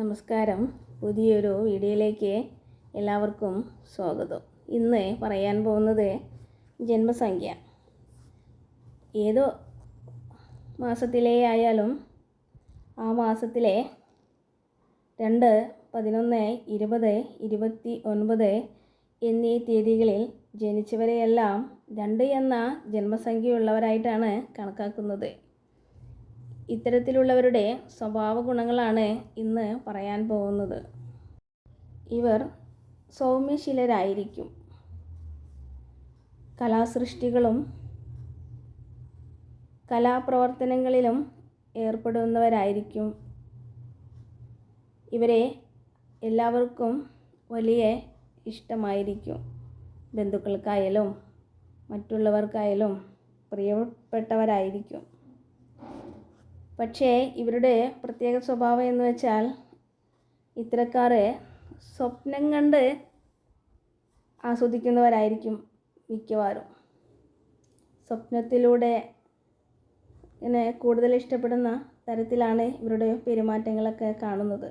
നമസ്കാരം. പുതിയൊരു വീഡിയോയിലേക്ക് എല്ലാവർക്കും സ്വാഗതം. ഇന്ന് പറയാൻ പോകുന്നത് ജന്മസംഖ്യ. ഏതോ മാസത്തിലെ ആയാലും ആ മാസത്തിലെ രണ്ട് പതിനൊന്ന് ഇരുപത് ഇരുപത്തി ഒൻപത് എന്നീ തീയതികളിൽ ജനിച്ചവരെയെല്ലാം രണ്ട് എന്ന ജന്മസംഖ്യയുള്ളവരായിട്ടാണ് കണക്കാക്കുന്നത്. ഇത്തരത്തിലുള്ളവരുടെ സ്വഭാവ ഗുണങ്ങളാണ് ഇന്ന് പറയാൻ പോകുന്നത്. ഇവർ സൗമ്യശീലരായിരിക്കും. കലാസൃഷ്ടികളും കലാപ്രവർത്തനങ്ങളിലും ഏർപ്പെടുന്നവരായിരിക്കും. ഇവരെ എല്ലാവർക്കും വലിയ ഇഷ്ടമായിരിക്കും. ബന്ധുക്കൾക്കായാലും മറ്റുള്ളവർക്കായാലും പ്രിയപ്പെട്ടവരായിരിക്കും. പക്ഷേ ഇവരുടെ പ്രത്യേക സ്വഭാവം എന്ന് വെച്ചാൽ ഇത്തരക്കാർ സ്വപ്നം കണ്ട് ആസ്വദിക്കുന്നവരായിരിക്കും മിക്കവാറും. സ്വപ്നത്തിലൂടെ ഇങ്ങനെ കൂടുതൽ ഇഷ്ടപ്പെടുന്ന തരത്തിലാണ് ഇവരുടെ പെരുമാറ്റങ്ങളൊക്കെ കാണുന്നത്.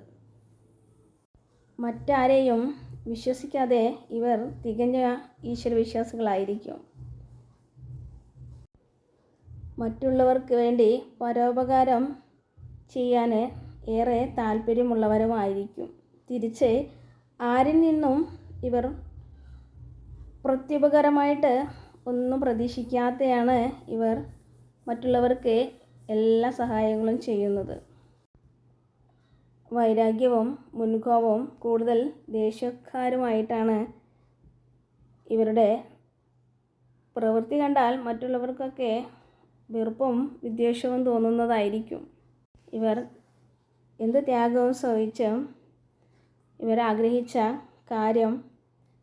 മറ്റാരെയും വിശ്വസിക്കാതെ ഇവർ തികഞ്ഞ ഈശ്വരവിശ്വാസികളായിരിക്കും. മറ്റുള്ളവർക്ക് വേണ്ടി പരോപകാരം ചെയ്യാൻ ഏറെ താല്പര്യമുള്ളവരുമായിരിക്കും. തിരിച്ച് ആരിൽ നിന്നും ഇവർ പ്രത്യുപകരമായിട്ട് ഒന്നും പ്രതീക്ഷിക്കാതെയാണ് ഇവർ മറ്റുള്ളവർക്ക് എല്ലാ സഹായങ്ങളും ചെയ്യുന്നത്. വൈരാഗ്യവും മുൻകോപവും കൂടുതൽ ദേഷ്യക്കാരുമായിട്ടാണ് ഇവരുടെ പ്രവൃത്തി കണ്ടാൽ മറ്റുള്ളവർക്കൊക്കെ വെറുപ്പും വിദ്വേഷവും തോന്നുന്നതായിരിക്കും. ഇവർ എന്ത് ത്യാഗവും സഹിച്ചും ഇവർ ആഗ്രഹിച്ച കാര്യം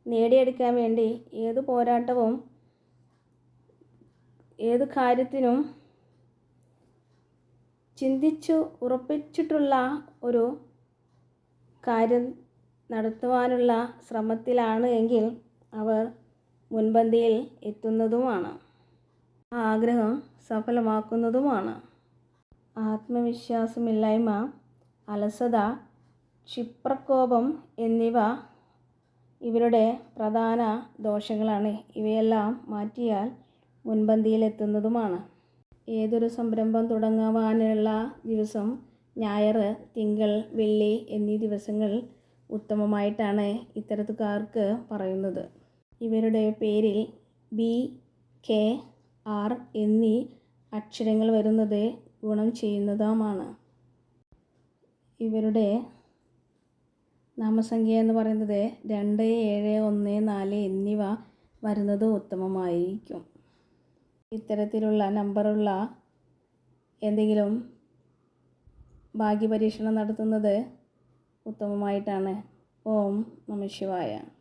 നേടിയെടുക്കാൻ വേണ്ടി ഏത് പോരാട്ടവും ഏത് കാര്യത്തിനും ചിന്തിച്ചു ഉറപ്പിച്ചിട്ടുള്ള ഒരു കാര്യം നടത്തുവാനുള്ള ശ്രമത്തിലാണ് എങ്കിൽ അവർ മുൻപന്തിയിൽ എത്തുന്നതുമാണ്. ആ ആഗ്രഹം സഫലമാക്കുന്നതുമാണ്. ആത്മവിശ്വാസമില്ലായ്മ അലസത ക്ഷിപ്രകോപം എന്നിവ ഇവരുടെ പ്രധാന ദോഷങ്ങളാണ്. ഇവയെല്ലാം മാറ്റിയാൽ മുൻപന്തിയിലെത്തുന്നതുമാണ്. ഏതൊരു സംരംഭം തുടങ്ങുവാനുള്ള ദിവസം ഞായർ തിങ്കൾ വെള്ളി എന്നീ ദിവസങ്ങൾ ഉത്തമമായിട്ടാണ് ഇത്തരത്തുകാർക്ക് പറയുന്നത്. ഇവരുടെ പേരിൽ ബി കെ ആർ എന്നീ അക്ഷരങ്ങൾ വരുന്നത് ഗുണം ചെയ്യുന്നതുമാണ്. ഇവരുടെ നാമസംഖ്യ എന്ന് പറയുന്നത് രണ്ട് ഏഴ് ഒന്ന് നാല് എന്നിവ വരുന്നത് ഉത്തമമായിരിക്കും. ഇത്തരത്തിലുള്ള നമ്പറുള്ള എന്തെങ്കിലും ഭാഗ്യപരീക്ഷണം നടത്തുന്നത് ഉത്തമമായിട്ടാണ്. ഓം നമ ശിവായ.